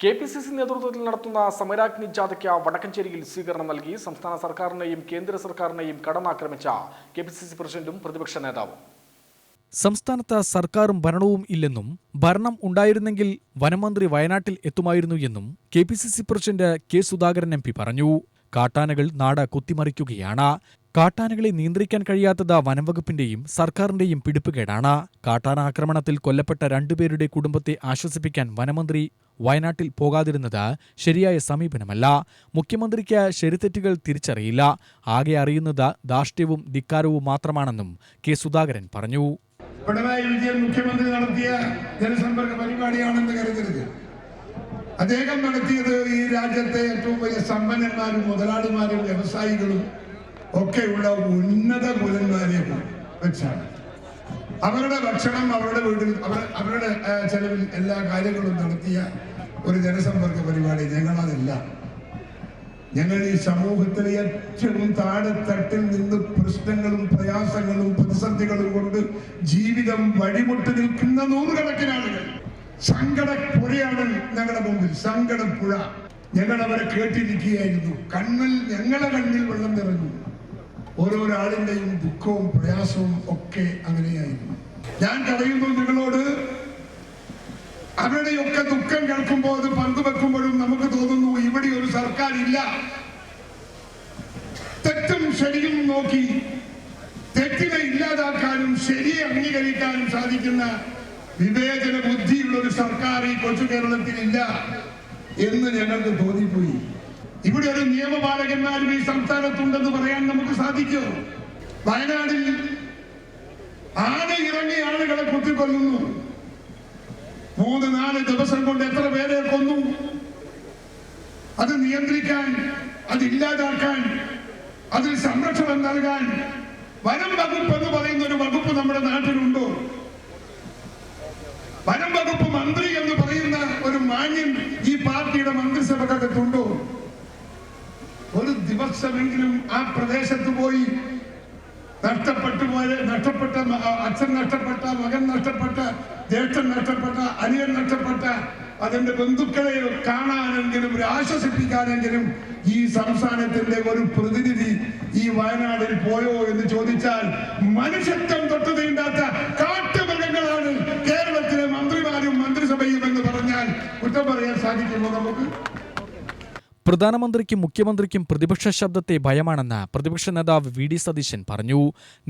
K P C C നേതൃത്വത്തിൽ നടത്തുന്ന സമരാഗ്നി ജാഥയ്ക്ക് വടക്കഞ്ചേരിയിൽ സ്വീകരണം നൽകി സംസ്ഥാന സർക്കാരിനെയും കേന്ദ്ര സർക്കാരിനെയും കടന്നാക്രമിച്ച കെ പി സി സി പ്രസിഡന്റും പ്രതിപക്ഷ നേതാവും. സംസ്ഥാനത്ത് സർക്കാരും ഭരണവും ഇല്ലെന്നും ഭരണം ഉണ്ടായിരുന്നെങ്കിൽ വനമന്ത്രി വയനാട്ടിൽ എത്തുമായിരുന്നു എന്നും K P C C president K Sudhakaran M P പറഞ്ഞു. കാട്ടാനകൾ നാട് കുത്തിമറിക്കുകയാണ്. കാട്ടാനകളെ നിയന്ത്രിക്കാൻ കഴിയാത്തത് വനംവകുപ്പിന്റെയും സർക്കാരിന്റെയും പിടിപ്പുകേടാണ്. കാട്ടാന ആക്രമണത്തിൽ കൊല്ലപ്പെട്ട രണ്ടുപേരുടെ കുടുംബത്തെ ആശ്വസിപ്പിക്കാൻ വനമന്ത്രി വയനാട്ടിൽ പോകാതിരുന്നത് ശരിയായ സമീപനമല്ല. മുഖ്യമന്ത്രിക്ക് ശരിതെറ്റുകൾ തിരിച്ചറിയില്ല. ആകെ അറിയുന്നത് ധാർഷ്ട്യവും ധിക്കാരവും മാത്രമാണെന്നും കെ സുധാകരൻ പറഞ്ഞു. പിണറായി വിജയൻ മുഖ്യമന്ത്രി നടത്തിയ ജനസമ്പർക്ക പരിപാടിയാണെന്ന് കരുതരുത്. അദ്ദേഹം നടത്തിയത് ഈ രാജ്യത്തെ ഏറ്റവും വലിയ സമ്പന്നന്മാരും മുതലാളിമാരും വ്യവസായികളും ഒക്കെയുള്ള ഉന്നത കുലന്മാരെ വെച്ചാണ്. അവരുടെ ഭക്ഷണം അവരുടെ വീട്ടിൽ അവർ അവരുടെ ചെലവിൽ എല്ലാ കാര്യങ്ങളും നടത്തിയ ഒരു ജനസമ്പർക്ക പരിപാടി ഞങ്ങളതല്ല. ഞങ്ങൾ ഈ സമൂഹത്തിലെ ഏറ്റവും താഴെത്തട്ടിൽ നിന്ന് പ്രശ്നങ്ങളും പ്രയാസങ്ങളും പ്രതിസന്ധികളും കൊണ്ട് ജീവിതം വഴിമുട്ട് നിൽക്കുന്ന നൂറുകണക്കിന് ആളുകൾ. സങ്കടപ്പുഴയാണ് ഞങ്ങളുടെ മുമ്പിൽ സങ്കടപ്പുഴ. ഞങ്ങൾ അവരെ കേട്ടിരിക്കുകയായിരുന്നു. കണ്ണിൽ ഞങ്ങളെ കണ്ണിൽ വെള്ളം നിറഞ്ഞു. ഓരോരാളിന്റെയും ദുഃഖവും പ്രയാസവും ഒക്കെ അങ്ങനെയായിരുന്നു. ഞാൻ പറയുന്നു നിങ്ങളോട്. അവരുടെയൊക്കെ ദുഃഖം കേൾക്കുമ്പോൾ അത് പങ്കുവെക്കുമ്പോഴും നമുക്ക് തോന്നുന്നു ഇവിടെ ഒരു സർക്കാർ ഇല്ല തെറ്റും ശരിയും നോക്കി തെറ്റിനെ ഇല്ലാതാക്കാനും ശരിയെ അംഗീകരിക്കാനും സാധിക്കുന്ന വിവേചന ബുദ്ധിയുള്ള ഒരു സർക്കാർ ഈ കൊച്ചു കേരളത്തിൽ ഇല്ല എന്ന് ഞങ്ങൾക്ക് തോന്നിപ്പോയി. ഇവിടെ ഒരു നിയമപാലകന്മാരും ഈ സംസ്ഥാനത്തുണ്ടെന്ന് പറയാൻ നമുക്ക് സാധിക്കോ? വയനാടിൽ ആന ഇറങ്ങി ആളുകളെ കുത്തിക്കൊല്ലുന്നു. മൂന്ന് നാല് ദിവസം കൊണ്ട് എത്ര പേരെ കൊന്നു? അത് നിയന്ത്രിക്കാൻ അത് ഇല്ലാതാക്കാൻ അതിൽ സംരക്ഷണം നൽകാൻ വനം വകുപ്പ് എന്ന് പറയുന്ന ഒരു വകുപ്പ് നമ്മുടെ നാട്ടിലുണ്ടോ? വനം വകുപ്പ് മന്ത്രി എന്ന് പറയുന്ന ഒരു മാന്യം ഈ പാർട്ടിയുടെ മന്ത്രിസഭക്കകത്തുണ്ടോ? ദിവസമെങ്കിലും ആ പ്രദേശത്ത് പോയി നഷ്ടപ്പെട്ടു പോയ നഷ്ടപ്പെട്ട അച്ഛൻ നഷ്ടപ്പെട്ട മകൻ നഷ്ടപ്പെട്ട ജ്യേഷ്ഠൻ നഷ്ടപ്പെട്ട അനിയൻ നഷ്ടപ്പെട്ട അതിന്റെ ബന്ധുക്കളെ കാണാനെങ്കിലും ആശ്വസിപ്പിക്കാനെങ്കിലും ഈ സംസ്ഥാനത്തിന്റെ ഒരു പ്രതിനിധി ഈ വയനാടിൽ പോയോ എന്ന് ചോദിച്ചാൽ മനുഷ്യത്വം തൊട്ട് തീണ്ടാത്ത കാട്ടുമൃഗങ്ങളാണ് കേരളത്തിലെ മന്ത്രിമാരും മന്ത്രിസഭയും എന്ന് പറഞ്ഞാൽ കുറ്റം പറയാൻ സാധിക്കുമോ നമുക്ക്? പ്രധാനമന്ത്രിക്കും മുഖ്യമന്ത്രിക്കും പ്രതിപക്ഷ ശബ്ദത്തെ ഭയമാണെന്ന് പ്രതിപക്ഷ നേതാവ് വി ഡി സതീശൻ പറഞ്ഞു.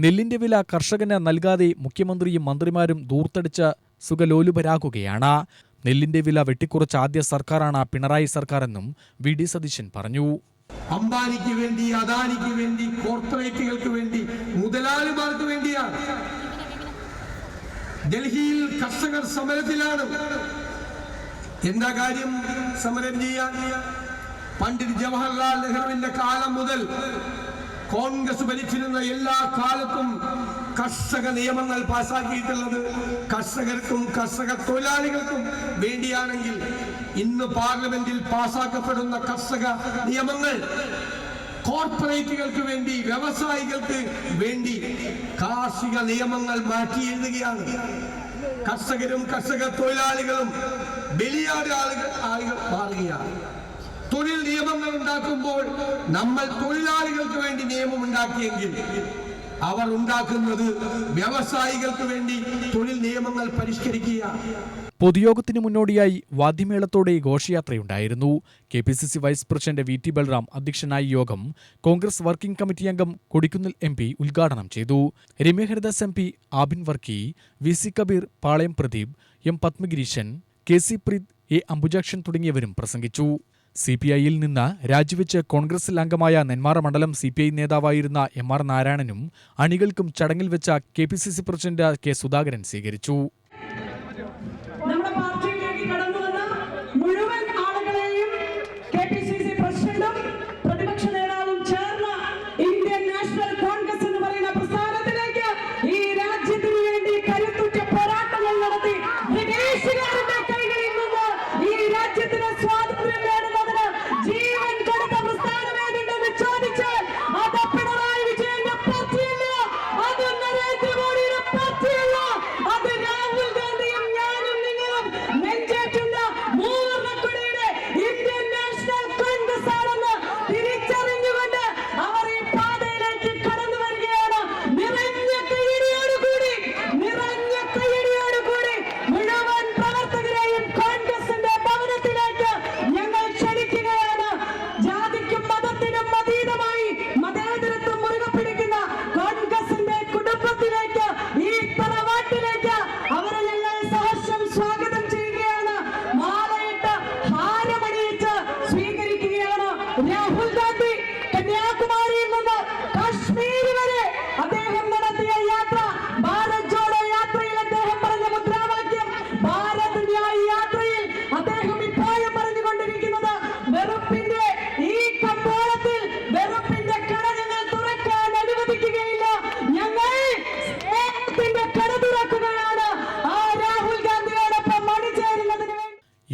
നെല്ലിന്റെ വില കർഷകന് നൽകാതെ മുഖ്യമന്ത്രിയും മന്ത്രിമാരും ദൂർത്തടിച്ച് സുഖലോലുപരാകുകയാണ്. നെല്ലിന്റെ വില വെട്ടിക്കുറച്ച ആദ്യ സർക്കാരാണ് പിണറായി സർക്കാരെന്നും വി ഡി സതീശൻ പറഞ്ഞു. അംബാനിക്ക് വേണ്ടി അദാനിക്ക് വേണ്ടി കോർപ്പറേറ്റുകൾക്ക് വേണ്ടി മുതലാളിമാർക്ക് വേണ്ടിയാണ്. ഡൽഹിയിൽ കർഷകർ സമരത്തിലാണ്. എന്താ കാര്യം സമരം ചെയ്യാൻ? പണ്ഡിറ്റ് ജവഹർലാൽ നെഹ്റുവിന്റെ കാലം മുതൽ കോൺഗ്രസ് ഭരിച്ചിരുന്ന എല്ലാ കാലത്തും കർഷക നിയമങ്ങൾ പാസാക്കിയിട്ടുള്ളത് കർഷകർക്കും കർഷക തൊഴിലാളികൾക്കും വേണ്ടിയാണെങ്കിൽ ഇന്ന് പാർലമെന്റിൽ പാസാക്കപ്പെടുന്ന കർഷക നിയമങ്ങൾ കോർപ്പറേറ്റുകൾക്ക് വേണ്ടി വ്യവസായികൾക്ക് വേണ്ടി കാർഷിക നിയമങ്ങൾ മാറ്റി എഴുതുകയാണ്. കർഷകരും കർഷക തൊഴിലാളികളും ബലിയാട് ആളുകൾ ആളുകൾ മാറുകയാണ്. നിയമങ്ങൾ ഉണ്ടാക്കുമ്പോൾ നമ്മൾ തൊഴിലാളികൾക്ക് വേണ്ടി നിയമം ഉണ്ടാക്കിയെങ്കിൽ അവർ ഉണ്ടാക്കുന്നത് വ്യവസായികൾക്ക് വേണ്ടി തൊഴിൽ നിയമങ്ങൾ പരിഷ്കരിക്കുക. പൊതുയോഗത്തിന് മുന്നോടിയായി വാദ്യമേളത്തോടെ ഘോഷയാത്രയുണ്ടായിരുന്നു. K P C C vice president V T Balram അധ്യക്ഷനായ യോഗം കോൺഗ്രസ് വർക്കിംഗ് കമ്മിറ്റി അംഗം കൊടിക്കുന്നിൽ എം പി ഉദ്ഘാടനം ചെയ്തു. Ramya Haridas M P Abin Varkey V C Kabeer Palayam Pradeep M Padmagireeshan K C Preeth A Ambujakshan തുടങ്ങിയവരും പ്രസംഗിച്ചു. C P ഐയിൽ നിന്ന് രാജിവെച്ച് കോൺഗ്രസിൽ അംഗമായ നെന്മാറ മണ്ഡലം സി പി ഐ നേതാവായിരുന്ന എം ആർ നാരായണനും അണികൾക്കും ചടങ്ങിൽ വെച്ച K P C C president K Sudhakaran സ്വീകരിച്ചു.